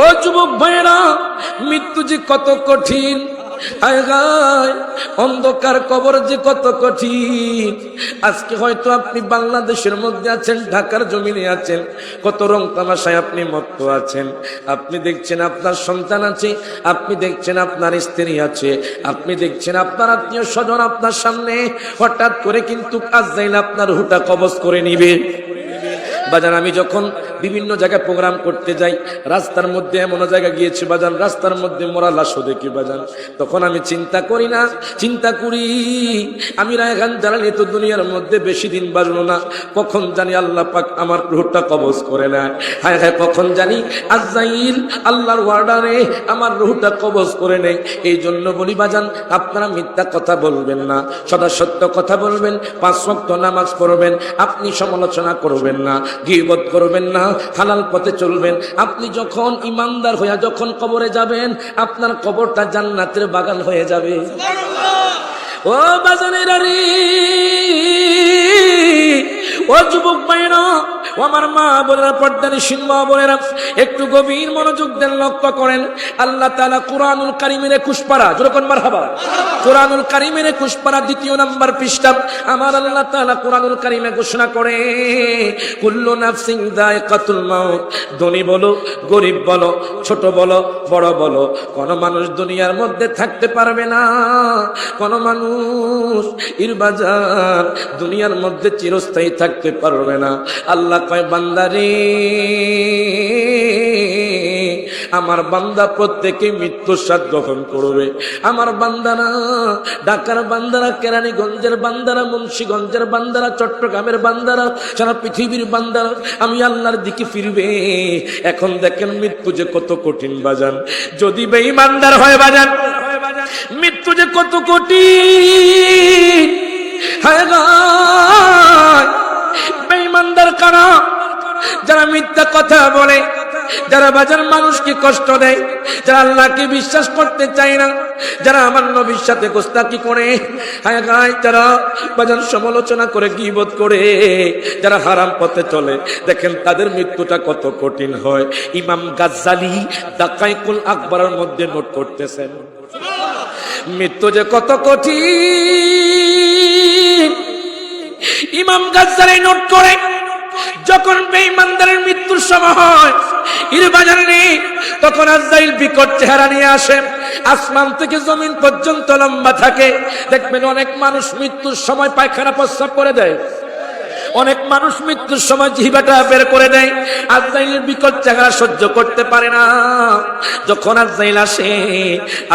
ও যুবক ভাইরা মৃত্যু যে কত কঠিন। অন্ধকার কবর যে কত কঠিন। আজকে হয়তো আপনি বাংলাদেশের মধ্যে আছেন, ঢাকার জমিনে আছেন, কত রং তামাশায় আপনি মত্ত আছেন। আপনি দেখছেন আপনার সন্তান আছে, আপনি দেখছেন আপনার স্ত্রী আছে, আপনি দেখছেন আপনার আত্মীয় স্বজন আপনার সামনে, হঠাৎ করে কিন্তু যাইলে আপনার হুটা কবজ করে নিবে। বাজার, আমি যখন বিভিন্ন জায়গায় প্রোগ্রাম করতে যাই, রাস্তার মধ্যে এমন জায়গা গিয়েছি, বাজান, রাস্তার মধ্যে মরা লাশও দেখি, বাজান। তখন আমি চিন্তা করি না, চিন্তা করি, আমি রায়গান জ্বালানি তো দুনিয়ার মধ্যে বেশি দিন বাজলো না। কখন জানি আল্লাহ পাক আমার রুহটা কবজ করে নেয়। হায় হায়, কখন জানি? আজাইল, আল্লাহর ওয়ার্ডারে আমার রুহটা কবজ করে নেই এই জন্য বলি, বাজান, আপনারা মিথ্যা কথা বলবেন না, সদা সত্য কথা বলবেন, পাঁচ ওয়াক্ত নামাজ পড়বেন, আপনি সমালোচনা করবেন না, গিবত করবেন না হালাল পথে চলবেন, আপনি যখন ইমানদার হইয়া যখন কবরে যাবেন, আপনার কবরটা জান্নাতের বাগান হয়ে যাবে। ও বাজানের ও যুবক ভাইরা ও আমার মা বোনেরা পর্দানি সিংহ বোনেরা, একটু গভীর মনোযোগ দেন, লক্ষ্য করেন, আল্লাহ তালা কুরআনুল কারীমের একুশ পারা যেরকম মারহাবা, কুরআনুল কারীমের একুশ পারা দ্বিতীয় নাম্বার পৃষ্ঠা, আমার আল্লাহ তাআলা কুরআনুল কারীমে ঘোষণা করে, কুল্লু নাফসিন যায়কাতুল মাউত, ধনী বলো, গরিব বলো, ছোট বলো, বড় বলো, কোন মানুষ দুনিয়ার মধ্যে থাকতে পারবে না, কোন মানুষ ইরবাজার দুনিয়ার মধ্যে চিরস্থায়ী থাকতে পারবে না, আল্লাহ কয় বান্দারে, আমার বান্দা প্রত্যেকে মৃত্যুর স্বাদ গ্রহণ করবে। আমার বান্দারা, ঢাকার বান্দারা, কেরানীগঞ্জের বান্দারা, মুন্সীগঞ্জের বান্দারা, চট্টগ্রামের বান্দারা, সারা পৃথিবীর বান্দারা, আমি আল্লাহর দিকে ফিরবে। এখন দেখেন মৃত্যু যে কত কঠিন বাজান। যদি বেঈমানদার হয় বাজান, মৃত্যু যে কত কঠিন। হায় বেঈমানদার কারা যারা মিথ্যা কথা বলে, যারা বাজার মানুষকে কষ্ট দেয়, যারা আল্লাহকে বিশ্বাস করতে চায় না, যারা আমার নবীর সাথে গোস্তাকি করে যারা বাজার সমালোচনা করে, গিবত করে, যারা হারাম পথে চলে, দেখেন তাদের মৃত্যুটা কত কঠিন হয়। ইমাম গাজ্জালি দাকাইকুল আকবরের মধ্যে নোট করতেছেন। মৃত্যু যে কত কঠিন। ইমাম গাজ্জালি নোট করে যখন বেঈমানদের মৃত্যুর সময় হয় বাজারে নেই তখন আজরাইল বিকট চেহারা নিয়ে আসে। আসমান থেকে জমিন পর্যন্ত লম্বা থাকে। দেখবেন অনেক মানুষ মৃত্যুর সময় পায়খানা প্রস্রাব করে দেয়। অনেক মানুষ মৃত্যুর সময় জিহ্বাটা বের করে দেয়। আজরাইলের বিকট চেহারা সহ্য করতে পারে না। যখন আজরাইল আসে,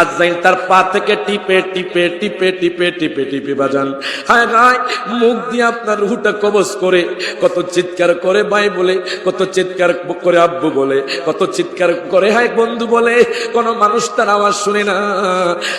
আজরাইল তার পা থেকে টিপে টিপে টিপে টিপে টিপে টিপে বাজান। হায় হায় মুখ দিয়ে আপনার রুহুটা কবজ করে, কত চিৎকার করে ভাই বলে, কত চিৎকার করে আব্বু বলে, কত চিৎকার করে হায় বন্ধু বলে, কোন মানুষ তার আওয়াজ শুনে না।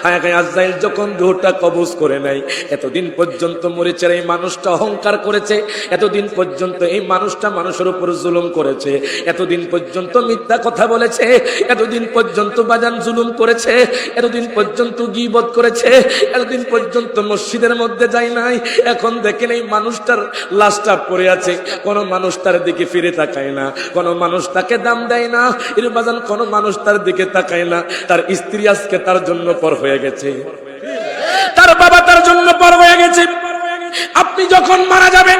হায় হায়, আজরাইল যখন রুহুটা কবজ করে নেয়, এতদিন পর্যন্ত মরিচের এই মানুষটা অহংকার করেছে এতদিন পর্যন্ত এই মানুষটা মানুষের উপর জুলুম করেছে, এতদিন পর্যন্ত মিথ্যা কথা বলেছে, এতদিন পর্যন্ত বাজান জুলুম করেছে, এতদিন পর্যন্ত গিবত করেছে, এতদিন পর্যন্ত মসজিদের মধ্যে যায় নাই। এখন দেখেন এই মানুষটার লাশটা পড়ে আছে, কোন মানুষ তার দিকে ফিরে তাকায় না, কোন মানুষ তাকে দাম দেয় না। এর বাজান, কোন মানুষ তার দিকে তাকায় না, তার স্ত্রী আজকে তার জন্য পর হয়ে গেছে। তার বাবা তার জন্য পর হয়ে গেছে। আপনি যখন মারা যাবেন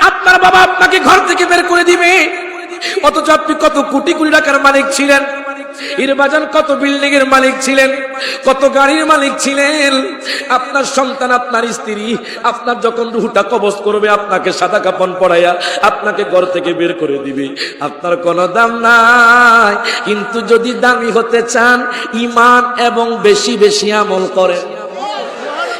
আপনার বাবা আপনাকে ঘর থেকে বের করে দিবে। অথচ আপনি কত কোটি কোটি টাকার মালিক ছিলেন। কত বিল্ডিং এর মালিক ছিলেন, কত গাড়ির মালিক ছিলেন। আপনার সন্তান, আপনার স্ত্রী, আপনার যখন রুহুটা কবজ করবে, আপনাকে সাদা কাপন পড়াইয়া আপনাকে ঘর থেকে বের করে দিবে। আপনার কোনো দাম নাই। কিন্তু যদি দামি হতে চান ইমান এবং বেশি বেশি আমল করেন।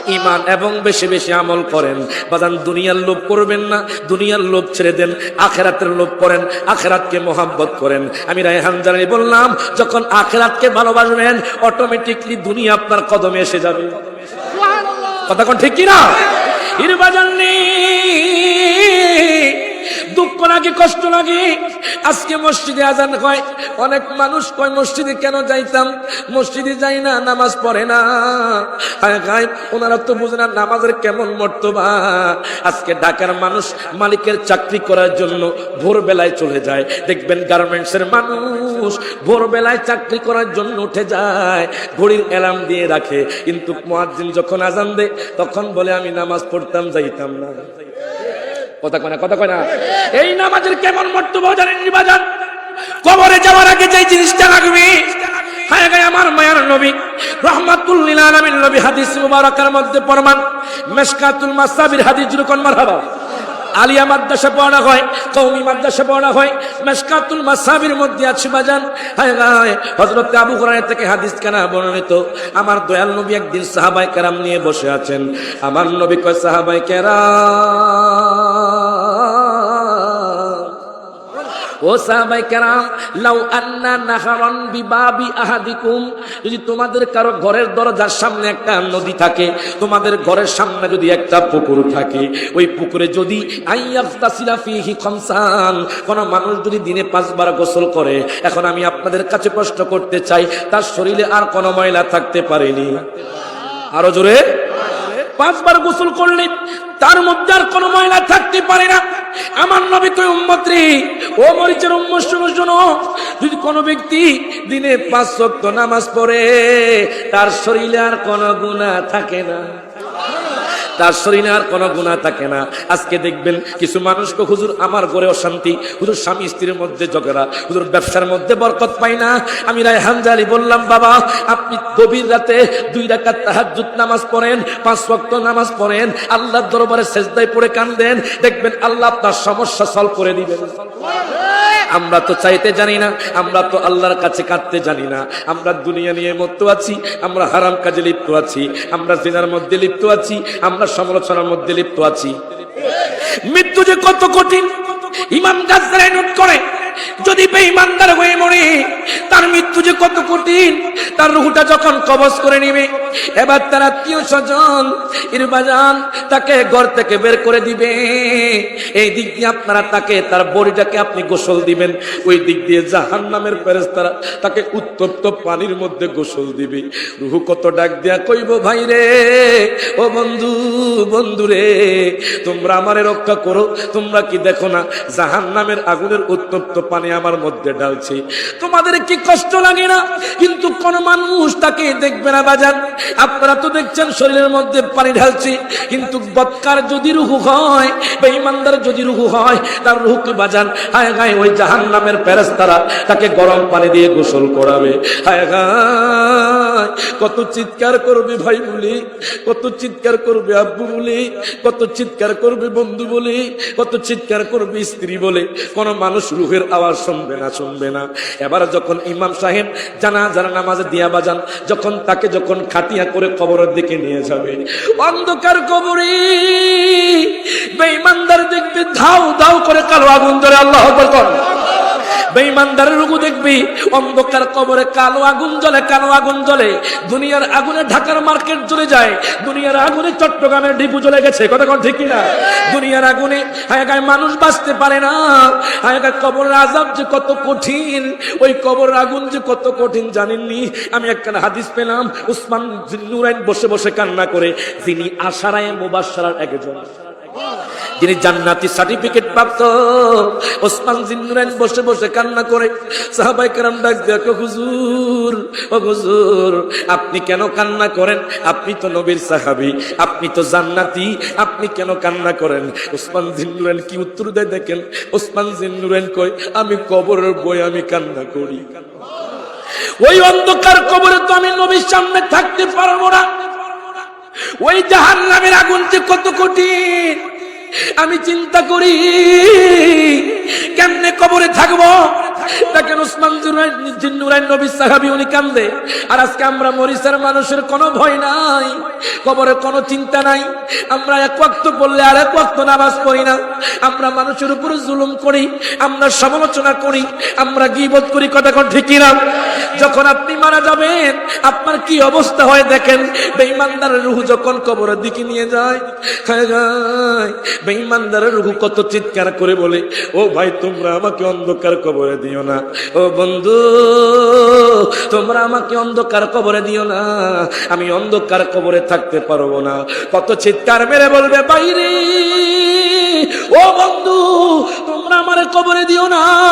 ইমান এবং বেশি বেশি আমল করেন। বাজান দুনিয়ার লোভ করবেন না দুনিয়ার লোভ ছেড়ে দেন আখেরাতের লোভ করেন আখেরাতকে মোহাব্বত করেন। আমি রায়হান জানি বললাম যখন আখেরাতকে ভালোবাসবেন অটোমেটিকলি দুনিয়া আপনার কদমে এসে যাবে। কথা কোন ঠিক কিনা? নির্বাচন নেই দুঃখ লাগে, কষ্ট লাগে। আজকে মসজিদে আজান হয়। অনেক মানুষ কয়, মসজিদে কেন যাইতাম? মসজিদে যাই না, নামাজ পড়ে না। ওনারা তো বুঝে না নামাজের কেমন মর্তবা। আজকে ঢাকার মানুষ মালিকের চাকরি করার জন্য ভোরবেলায় চলে যায়। দেখবেন গার্মেন্টস এর মানুষ ভোরবেলায় চাকরি করার জন্য উঠে যায়, ঘড়ির অ্যালার্ম দিয়ে রাখে। কিন্তু মুয়াজ্জিন যখন আজান দেয়, তখন বলে, আমি নামাজ পড়তাম, যাইতাম না। কথা কয় না, কথা কয় না। এই নামাজের কেমন মর্তবা জানেন নি বাজান? কবরে যাওয়ার আগে যে জিনিসটা লাগবে আমার নবী নবী, হাদিস মেশকাতুল হাদিস আলিয়া মাদ্রাসা হয় কৌমি মাদ্রাসা হয়, মেশকাতুল মাসাবির মধ্যে আছে বাজান, হায় গায় হযরত আবু থেকে হাদিস কানা বর্ণিত, আমার দয়াল নবী একদিন সাহাবায়ে কেরাম নিয়ে বসে আছেন, আমার নবী কয়, সাহাবায়ে কেরাম ও সাহাবাই কেরাম, লাউ আন্না নাহারান বিবাবি আহাদিকুম। যদি তোমাদের কারও ঘরের দরজার সামনে একটা নদী থাকে, তোমাদের ঘরের সামনে যদি একটা পুকুর থাকে, ওই পুকুরে যদি আইয়াফতাসিলা ফিহি খামসান, কোন মানুষ যদি দিনে পাঁচবার গোসল করে, এখন আমি আপনাদের কাছে প্রশ্ন করতে চাই, তার শরীরে আর কোনো ময়লা থাকতে পারেনি? আরও জোরে। পাঁচবার গোসল করলে তার মধ্যে আর কোনো ময়লা থাকতে পারে না। আমার নবী তুই উম্মত্রী, ও মরিচের উম্মত, শুনো শুনো, যদি কোনো ব্যক্তি দিনে পাঁচ শক্ত নামাজ পড়ে, তার শরীরে আর কোনো গুণা থাকে না। তার শরীরে আর কোনো গুণা থাকে না। আজকে দেখবেন কিছু মানুষকে হুজুর, আমার ঘরে অশান্তি। হুজুর, স্বামী স্ত্রীর মধ্যে ঝগড়া। হুজুর, ব্যবসার মধ্যে বরকত পাই না। আমি রায় হানজালি বললাম, বাবা, আপনি গভীর রাতে দুই রাকাত তাহাজ্জুদ নামাজ পড়েন, পাঁচ ওয়াক্ত নামাজ পড়েন, আল্লাহর দরবারে সেজদায় পড়ে কান্দেন। দেখবেন আল্লাহ আপনার সমস্যা সলভ করে দিবেন। আমরা তো চাইতে জানি না, আমরা তো আল্লাহর কাছে কাঁদতে জানি না। আমরা দুনিয়া নিয়ে মত্ত আছি, আমরা হারাম কাজে লিপ্ত আছি, আমরা জিনার মধ্যে লিপ্ত আছি, আমরা সমালোচনার মধ্যে লিপ্ত আছি। মৃত্যু যে কত কঠিন, ইমাম গাছ করে যদি বেঈমানদার হয়ে মরে, তার মৃত্যু যে কত কঠিন, তার রুহুটা যখন কবজ করে নিবে, এবার তার আত্মীয় স্বজন, ইরবাজান তাকে ঘর থেকে বের করে দিবে। এই দিক দিয়ে আপনারা তাকে, তার বডিটাকে আপনি গোসল দিবেন। ওই দিক দিয়ে জাহান নামের ফেরেস্তারা তাকে উত্তপ্ত পানির মধ্যে গোসল দিবে। রুহু কত ডাক দিয়া কইব, ভাই রে, ও বন্ধু বন্ধু রে, তোমরা আমারে রক্ষা করো, তোমরা কি দেখো না জাহান নামের আগুনের উত্তপ্ত পানি আমার মধ্যে ঢালছি। তোমাদের কি কষ্ট লাগে না? কিন্তু কোন মানুষ তাকে দেখবে না বাজান। আপনারা তো দেখছেন শরীরের মধ্যে পানি ঢালছি। কিন্তু বৎকার যদি রুহু হয় বা ইমানদার যদি রুহু হয়, তার রুহুকে বাজান? হায় গায়ে ওই জাহান নামের প্যারেস্তারা তাকে গরম পানি দিয়ে গোসল করাবে। হায় গায় কত চিৎকার করবে ভাই বলি, কত চিৎকার করবে আব্বু বলি, কত চিৎকার করবে বন্ধু বলি, কত চিৎকার করবে স্ত্রী বলে। কোন মানুষ রুহের আওয়াজ শুনবে না শুনবে না। এবার যখন ইমাম সাহেব জানা জানা নামাজ দিয়া বাজান, যখন তাকে যখন খাটিয়া করে কবরের দিকে নিয়ে যাবে, অন্ধকার কবরে বেঈমানদার দেখবে ধাও ধাও করে কালো আগুন ধরে আল্লাহ কর। বেঈমানদারের রুগু দেখবি, অন্ধকার কবরে কালো আগুন জ্বলে, কালো আগুন জ্বলে। দুনিয়ার আগুনে ঢাকার মার্কেট জ্বলে যায়, দুনিয়ার আগুনে চট্টগ্রামের ডিপু জ্বলে গেছে। কথা কোন ঠিক না দুনিয়ার আগুনে হায়াকায় মানুষ বাঁচতে পারে না। হায়াকায় কবরের আজাব যে কত কঠিন, ওই কবর আগুন যে কত কঠিন জানেননি? আমি একটা হাদিস পেলাম, উসমান নুরাইন বসে বসে কান্না করে তিনি আশারায় মুবাসার একজন। যিনি জান্নাতি সার্টিফিকেট প্রাপ্ত, ওসমান জিন্নুরাইন বসে বসে কান্না করে, সাহাবাই কারাম ডাক দেখো হুজুর ও হুজুর, আপনি কেন কান্না করেন? আপনি তো নবীর সাহাবি, আপনি তো জান্নাতি, আপনি কেন কান্না করেন? ওসমান জিন্নুরাইন কি উত্তর দেয় দেখেন? ওসমান জিন্নুরাইন কই আমি কবরের বই আমি কান্না করি। ওই অন্ধকার কবরে তো আমি নবীর সামনে থাকতে পারব না। ওই জাহান নামের আগুন যে কত কঠিন। আমি চিন্তা করি কেমনে কবরে থাকব? উসমান জিন্নুরাইন নবী সাহাবি উনি কান্দে, আর আজকে আমরা মানুষের কোনো ভয় নাই কবরে কোনো চিন্তা নাই, আমরা এক ওয়াক্ত আর এক ওয়াক্ত নামাজ পড়ি না, আমরা মানুষের জুলুম করি, আমরা সমালোচনা করি, আমরা করি, কথা কোন ঠিকই না যখন আপনি মারা যাবেন, আপনার কি অবস্থা হয় দেখেন বেঈমানদারের রুহু যখন কবরের দিকে নিয়ে যায় বেঈমানদারের রুহু কত চিৎকার করে বলে, ও ভাই, তোমরা আমাকে অন্ধকার কবরে দিও। না। ও বন্ধু, তোমরা আমাকে অন্ধকার কবরে দিও না। আমি অন্ধকার কবরে থাকতে পারব না। কত চিৎকার মেরে বলবে, বাইরে, ও বন্ধু, তোমরা আমার কবরে দিও না।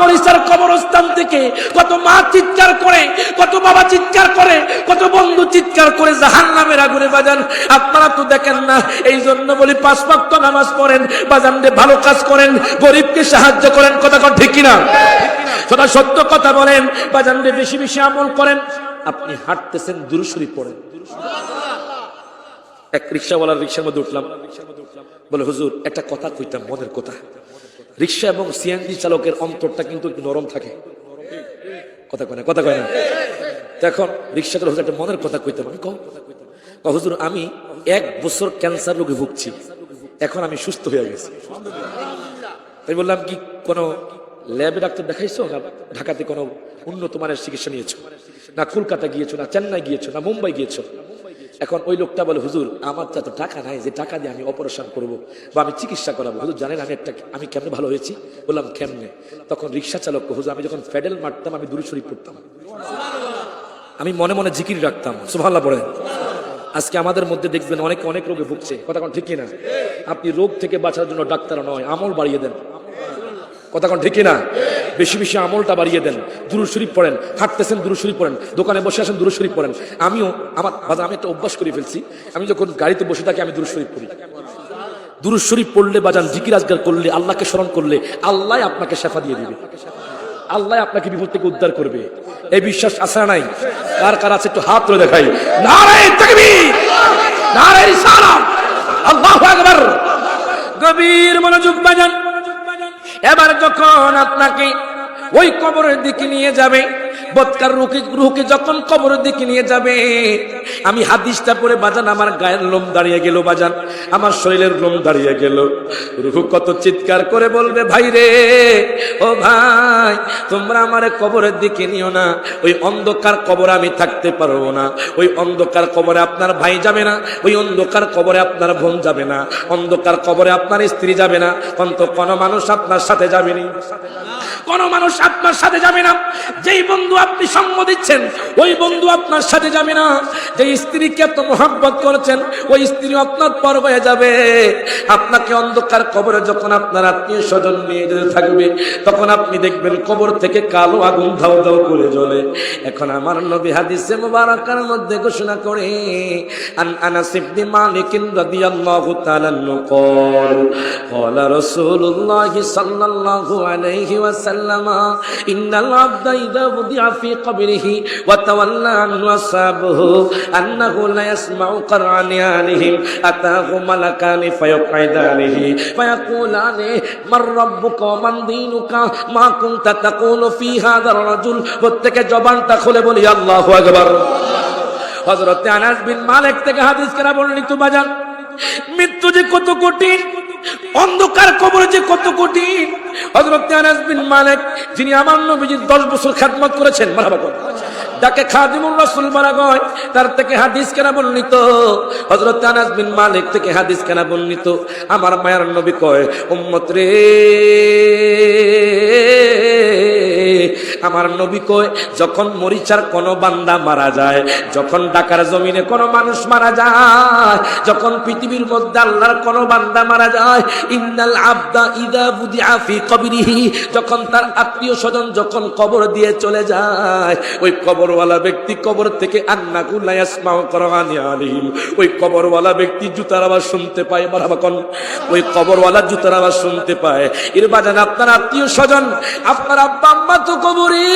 পরিষ্কার কবরস্থান থেকে কত মা চিৎকার করে, কত বাবা চিৎকার করে, কত বন্ধু চিৎকার করে জাহান নামের আগুনে বাজান। আপনারা তো দেখেন না এই জন্য বলি পাঁচ ওয়াক্ত নামাজ পড়েন, বাজান ভালো কাজ করেন, গরিবকে সাহায্য করেন, কথা ঠিক কিনা? সত্য কথা বলেন, বাজান বেশি বেশি আমল করেন। আপনি হাঁটতেছেন দুরুশরী পড়েন এক রিক্সাওয়ালার রিক্সার মধ্যে উঠলাম। বলে, হুজুর, একটা কথা কইতাম মনের কথা। রিক্সা এবং সিএনজি চালকের অন্তরটা কিন্তু একটু নরম থাকে। কথা কয় না কথা কয় না। এখন রিক্সা হুজুর একটা মনের কথা কইতে কও কও, হুজুর আমি এক বছর ক্যান্সার রোগে ভুগছি। এখন আমি সুস্থ হয়ে গেছি। তাই বললাম কি কোনো ল্যাবে ডাক্তার দেখাইছো? না ঢাকাতে কোনো উন্নত মানের চিকিৎসা নিয়েছো? না কলকাতা গিয়েছো না চেন্নাই গিয়েছো না মুম্বাই গিয়েছো? এখন ওই লোকটা বলে, হুজুর, আমার তো এত টাকা নাই, যে টাকা দিয়ে আমি অপারেশন করব বা আমি চিকিৎসা করাবো। হুজুর, জানেন, আমি একটা, আমি কেমনে ভালো হয়েছি? বললাম, কেমনে? তখন রিক্সা চালক, হুজুর, আমি যখন ফেডেল মারতাম, আমি দূরে শরীর পড়তাম। আমি মনে মনে জিকির রাখতাম। সুভাল্লা পড়েন। আজকে আমাদের মধ্যে দেখবেন অনেকে, অনেক রোগে ভুগছে। কথা কোন ঠিক না আপনি রোগ থেকে বাঁচার জন্য ডাক্তার নয়, আমল বাড়িয়ে দেন। কথা কোন ঠিক না বেশি বেশি আমলটা বাড়িয়ে দেন। দুরু শরীফ পড়েন, হাঁটতেছেন দুরু শরীফ পড়েন, দোকানে বসে আসেন দুরু শরীফ পড়েন। আমিও আমার আমি একটা অভ্যাস করে ফেলছি। আমি যখন গাড়িতে বসে থাকি, আমি দুরু শরীফ পড়ি। দুরুদ শরীফ পড়লে বাজান, জিকির আজগার করলে, আল্লাহকে স্মরণ করলে, আল্লাহ আপনাকে শেফা দিয়ে দিবে। আল্লাহ আপনাকে বিপদ থেকে উদ্ধার করবে। এই বিশ্বাস আসা নাই? কার কার আছে একটু হাত দেখাই। নারায় গভীর মনোযোগ এবার যখন আপনাকে ওই কবরের দিকে নিয়ে যাবে। বৎকার রুকে রুকে যখন কবরের দিকে নিয়ে যাবে, আমি হাদিসটা পরে বাজান, আমার গায়ের লোম দাঁড়িয়ে গেল বাজান, আমার শরীরের লোম দাঁড়িয়ে গেল। রুহু কত চিৎকার করে বলবে, ভাই রে, ও ভাই, তোমরা আমার কবরের দিকে নিও না। ওই অন্ধকার কবর আমি থাকতে পারব না। ওই অন্ধকার কবরে আপনার ভাই যাবে না। ওই অন্ধকার কবরে আপনার বোন যাবে না। অন্ধকার কবরে আপনার স্ত্রী যাবে না। অন্ত কোনো মানুষ আপনার সাথে যাবে না। কোন মানুষ আপনার সাথে যাবে না যেই বন্ধু আপনি সঙ্গ দিচ্ছেন ওই বন্ধু আপনার সাথে যাবে না যে স্ত্রীকে এত মোহাব্বত করেছেন ওই স্ত্রী আপনার পর হয়ে যাবে আপনাকে অন্ধকার কবরে যখন আপনার আত্মীয় স্বজন নিয়ে যেতে থাকবে তখন আপনি দেখবেন কবর থেকে কালো আগুন ধাও ধাও করে জ্বলে এখন আমার নবী হাদিসে মুবারাকার মধ্যে ঘোষণা করে আন আনাস ইবনে মালিক রাদিয়াল্লাহু তাআলা আনহু قال قال رسول الله صلى الله عليه وسلم إن العبد إذا وضع في قبره وتولى عنه أصحابه أنه لا يسمع قرع نعالهم أتاه ملكان فيقعدانه فيقولان من ربك ومن دينك ما كنت تقول في هذا الرجل প্রত্যেকে জবানটা খুলে বলি আল্লাহু আকবার হযরত আনাস বিন মালিক থেকে হাদিস কেনা বর্ণিত বাজান মৃত্যু যে কত কঠিন অন্ধকার কবরে যে কত কঠিন হজরত বিন মালিক, যিনি আমার নবীজির 10 বছর খেদমত করেছেন, মারহাবা করুন। যাকে খাদিমুর রাসূল বলা হয় তার থেকে হাদিস কেনা বর্ণিত। হজরত আনাস বিন মালিক থেকে হাদিস কেনা বর্ণিত। আমার মায়ের নবী কয়, উম্মত রে। আমার নবী কয়, যখন মরিচার কোন বান্দা মারা যায়, যখন ডাকার জমিনে কোন মানুষ মারা যায়, যখন পৃথিবীর মধ্যে আল্লাহর কোন বান্দা মারা যায়, ইন্নাল আবদা ইদা বুদিআ ফি কবরিহি। যখন তার আত্মীয় স্বজন যখন কবর দিয়ে চলে যায়, ওই কবরওয়ালা ব্যক্তি কবর থেকে আন্না কুল্লা ইয়াসমাউ কোরআনি আলিহিম ওই কবরওয়ালা ব্যক্তি জুতার আওয়াজ শুনতে পায়, মারহাবা কোন। ওই কবরওয়ালা জুতার আওয়াজ শুনতে পায়। এর বাজান আপনার আত্মীয় স্বজন, আপনার আব্বা আম্মা তো কবরে।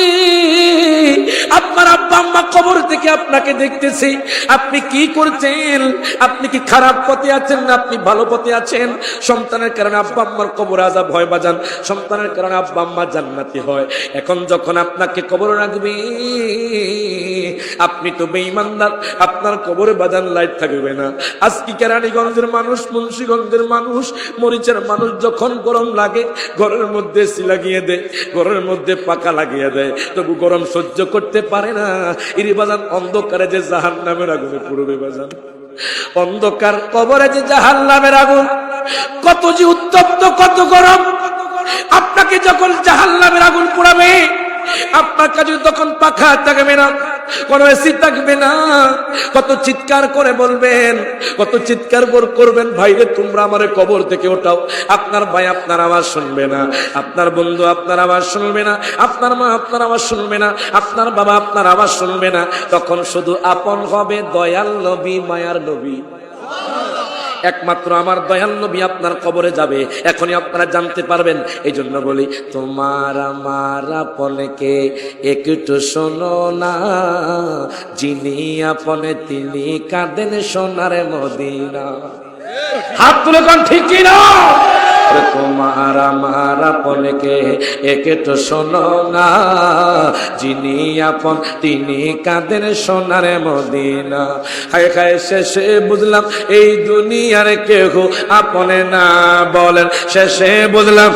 আপনার আব্বা আম্মা কবর থেকে আপনাকে দেখতেছি। আপনি কি করছেন? আপনি কি খারাপ পথে আছেন না আপনি ভালো পথে আছেন? সন্তানের কারণে আব্বা আম্মার কবর আজা ভয় বাজান সন্তানের কারণে আব্বা আম্মা জান্নাতি হয়। এখন যখন আপনাকে কবর রাখবে আপনি তো বেঈমানদার, আপনার কবরে বাজার লাইট থাকবে না। আজকে কেরানীগঞ্জের মানুষ, মুন্সীগঞ্জের মানুষ, মরিচের মানুষ যখন গরম লাগে, ঘরের মধ্যে এসি লাগিয়ে দেয়, ঘরের মধ্যে পাকা লাগিয়ে দেয়। তবু গরম সহ্য করতে পারে না। ইরি বাজান অন্ধকারে যে জাহান নামের আগুনে পড়বে বাজান। অন্ধকার কবরে যে জাহান নামের আগুন, কত যে উত্তপ্ত, কত গরম। আপনাকে যখন জাহান নামের আগুন পোড়াবে আপনার কাছে তখন পাখা থাকবে না, কোন এসি থাকবে না। কত চিৎকার করে বলবেন, কত চিৎকার কর- করবেন ভাইরে তোমরা আমার কবর থেকে ওঠাও। আপনার ভাই আপনার আওয়াজ শুনবে না, আপনার বন্ধু আপনার আওয়াজ শুনবে না, আপনার মা আপনার আওয়াজ শুনবে না, আপনার বাবা আপনার আওয়াজ শুনবে না। তখন শুধু আপন হবে দয়াল নবী, মায়ার নবী। একমাত্র আমার দয়াল নবী আপনার কবরে যাবে। এখনই আপনারা জানতে পারবেন। এই জন্য বলি, তোমার আমার আপনকে একটু শোনো না। যিনি আপনে তিনি কাঁদেন সোনারে মদিনা। হাত তুলে কোন, ঠিক কি না? তোমার আমার আপনকে তো শোনো না। যিনি আপন, তিনি কাঁদেন সোনার মদিনা। খায় খায় শেষে বুঝলাম এই দুনিয়ার কেহ আপনে না বলেন। শেষে বুঝলাম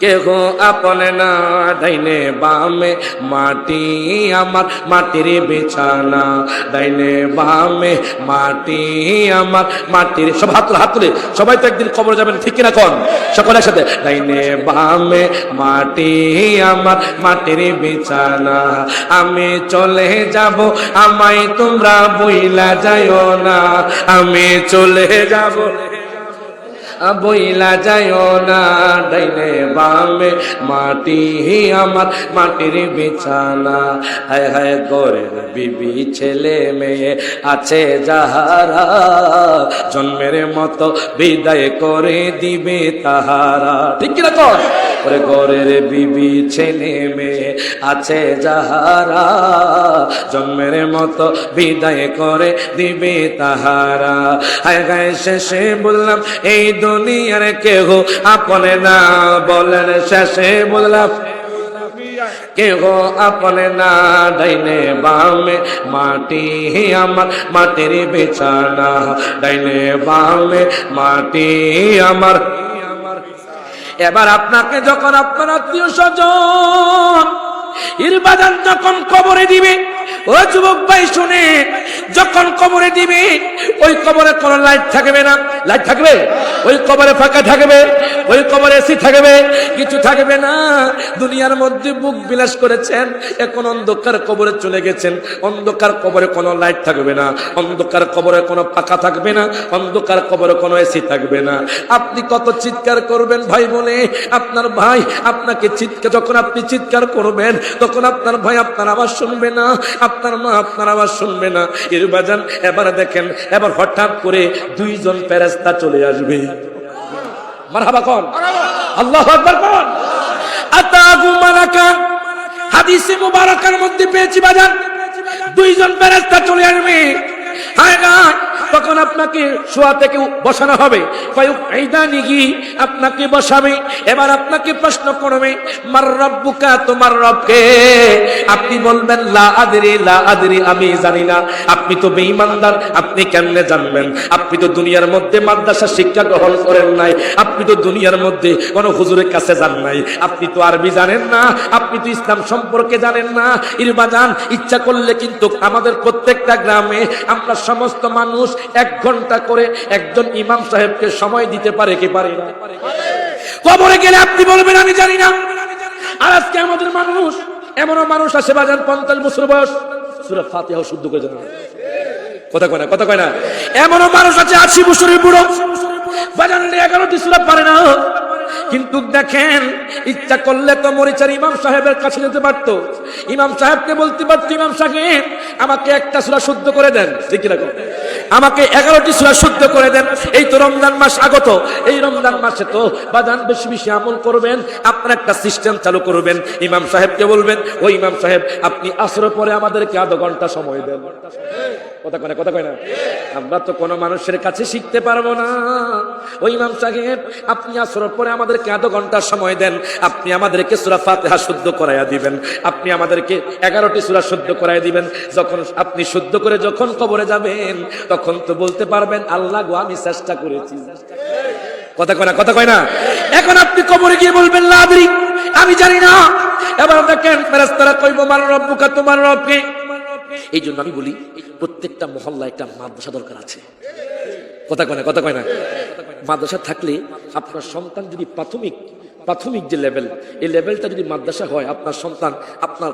কেহ আপনে না ডাইনে বামে, মাটি আমার, মাটির বিছানা। ডাইনে বামে, মাটি আমার, মাটির সব হাত হাত তুলে। সবাই তো একদিন কবর যাবেন, ঠিক কিনা কোন? সকলে একসাথে। ডাইনে বামে, মাটি আমার, মাটির বিছানা। আমি চলে যাব, আমায় তোমরা বইলা যাইও না। আমি চলে যাব। বইলা যায় না, ডাইনে বামে মাটি আমার, মাটির বিছানা। হায় হায় গরের বিবি ছেলে মেয়ে আছে যাহারা, জন্মের মতো বিদায় করে দিবে তাহারা। ঠিক কিনা কর ওরে গরের বিবি ছেলে মেয়ে আছে যাহারা, জন্মের মতো বিদায় করে দিবে তাহারা। হায় গায়ে শেষে বললাম, এই দুনিয়ার কেহ আপনে না বলেন শেষে বললাম কেহ আপনে না ডাইনে বামে, মাটি আমার, মাটির বিছানা। ডাইনে বামে, মাটি আমার। এবার আপনাকে যখন আপনার আত্মীয় স্বজন ইরবাদান যখন কবরে দিবে, ও যুবক ভাই শুনে, যখন কবরে দিবে, ওই কবরে কোন লাইট থাকবে না। লাইট থাকবে? ওই কবরে ফাঁকা থাকবে? ওই কবরে এসি থাকবে? কিছু থাকবে না। দুনিয়ার মধ্যে বুক বিলাস করেছেন, এখন অন্ধকার কবরে চলে গেছেন। অন্ধকার কবরে কোনো লাইট থাকবে না। অন্ধকার কবরে কোনো পাখা থাকবে না। অন্ধকার কবরে কোনো এসি থাকবে না। আপনি কত চিৎকার করবেন ভাই বলে আপনার ভাই আপনাকে চিৎকার যখন আপনি চিৎকার করবেন তখন আপনার ভাই আপনার আওয়াজ শুনবে না, আপনার মা আপনার আওয়াজ শুনবে না। এর বাজান, এবার দেখেন, এবার হঠাৎ করে দুইজন প্যারেস্তা চলে আসবে। মারহাবা কোন? আল্লাহ আকবার কোন? আতাগু মালাকা হাদিসে মুবারাকার মধ্যে পেয়েছি বাজান। দুইজন প্যারেস্তা চলে আসবে। তখন আপনাকে শোয়া থেকে বসানো হবে। আপনাকে বসাবে। এবার আপনাকে প্রশ্ন করবে তোমার রবকে? আপনি বলবেন আমি জানি না। আপনি তো বেঈমানদার, আপনি কেমনে জানবেন? আপনি তো দুনিয়ার মধ্যে মাদ্রাসা শিক্ষা গ্রহণ করেন নাই। আপনি তো দুনিয়ার মধ্যে কোন হুজুরের কাছে যান নাই। আপনি তো আরবি জানেন না, আপনি তো ইসলাম সম্পর্কে জানেন না। ইরবাজান, ইচ্ছা করলে কিন্তু আমাদের প্রত্যেকটা গ্রামে আমরা সমস্ত মানুষ এক ঘণ্টা করে একজন ইমাম সাহেবকে সময় দিতে পারে কি পারে কবরে গেলে আপনি বলবেন, আমি জানি না। আর আজকে আমাদের মানুষ, এমনও মানুষ আছে বাজান পঞ্চাশ বছর বয়স। সুরা ফাতিহা শুদ্ধ করে জানা কথা কয় না, কথা কয় না। এমনও মানুষ আছে আশি বছরের বুড়ো। বাজান এগারোটি সুরা পারে না। কিন্তু দেখেন ইচ্ছা করলে তো মরিচার ইমাম সাহেবের কাছে যেতে পারতো। ইমাম সাহেবকে বলতে পারতো, ইমাম সাহেব, আমাকে একটা সুরা শুদ্ধ করে দেন। ঠিক কীরকম আমাকে এগারোটি সুরা শুদ্ধ করে দেন। এই তো রমজান মাস আগত। এই রমজান মাসে তো বাজান বেশি বেশি আমল করবেন, আপনার একটা সিস্টেম চালু করবেন। ইমাম সাহেবকে বলবেন, ও ইমাম সাহেব, আপনি আসর পরে আমাদেরকে আধা ঘণ্টা সময় দেন। কথা কয় না, কথা কয় না? আমরা তো কোনো মানুষের কাছে শিখতে পারব না। ইমাম সাহেব, আপনি পরে আমাদেরকে আধা ঘণ্টা সময় দেন। আপনি আমাদেরকে সুরা ফাতেহা শুদ্ধ করাইয়া দিবেন। আপনি আমাদেরকে এগারোটি সুরা শুদ্ধ করাইয়া দিবেন। যখন আপনি শুদ্ধ করে যখন কবরে যাবেন, তখন তো বলতে পারবেন, আল্লাহ গো, আমি চেষ্টা করেছি। কথা কয় না, কথা কয় না? এখন আপনি কবরে গিয়ে বলবেন, লাদরি, আমি জানি না। এবার দেখেন, ফেরেশতারা কইব, মার রব্বুকা, তোমার রবকে। এই জন্য আমি বলি, প্রত্যেকটা মহল্লা একটা মাদ্রাসা দরকার আছে। কথা কয় না, কথা কয় না? মাদ্রাসা থাকলে আপনার সন্তান যদি প্রাথমিক প্রাথমিক যে লেভেল, এই লেভেলটা যদি মাদ্রাসা হয়, আপনার সন্তান আপনার